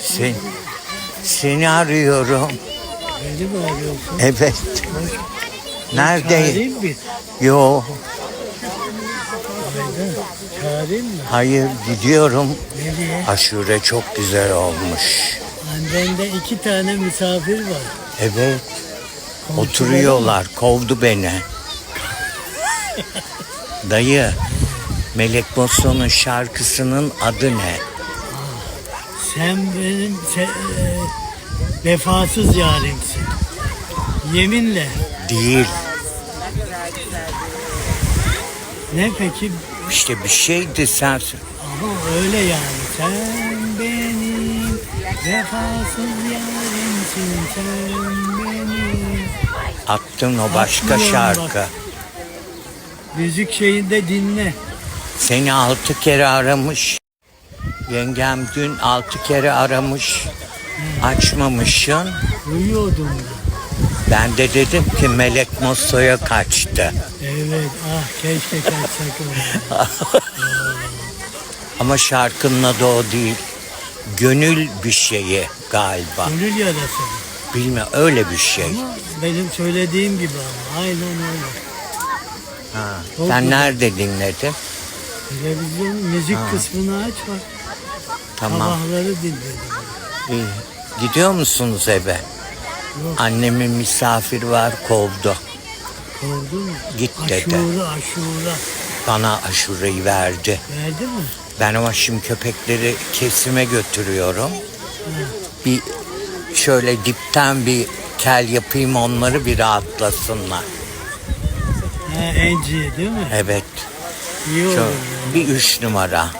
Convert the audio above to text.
Sen, seni arıyorum. Beni mi arıyorsun? Evet. Neredeyim? Çağırayım mı? Yo. Çağırayım mı? hayır gidiyorum. Nereye? Aşure çok güzel olmuş. Bende iki tane misafir var. Evet, oturuyorlar. Kovdu beni. Dayı, Melek Boston'un şarkısının adı ne? Sen benim se, e, vefasız yarimsin. Yeminle. Değil. Ne peki? İşte bir şeydi sen. Ama öyle yani. Sen benim vefasız yarimsin. Sen benim. Attın o başka Atmıyorum şarkı. bak. Müzik şeyinde dinle. Seni altı kere aramış. Yengem dün altı kere aramış. Açmamışsın. Uyuyordum. Ben de dedim ki Melek Mosso'ya kaçtı. Evet. Ah keşke kaçsak oraya. Ama şarkının adı o değil. Gönül bir şeyi galiba. Gönül yarası. Bilmem öyle bir şey. Ama benim söylediğim gibi ama. Aynen öyle. Ha. Çok Sen güzel. nerede dinledin? Televizyonun müzik kısmını aç bak. Tamam. Sabahları dinledim. İyi. Gidiyor musunuz eve? Yok. Annemin misafir var kovdu. Kovdu mu? Git dedi. Aşura aşura. Bana aşureyi verdi. Verdi mi? Ben ama şimdi köpekleri kesime götürüyorum. Bir şöyle dipten bir kel yapayım onları bir rahatlasınlar. Ha, Enci değil mi? Evet. İyi olur. Şu, bir üç numara.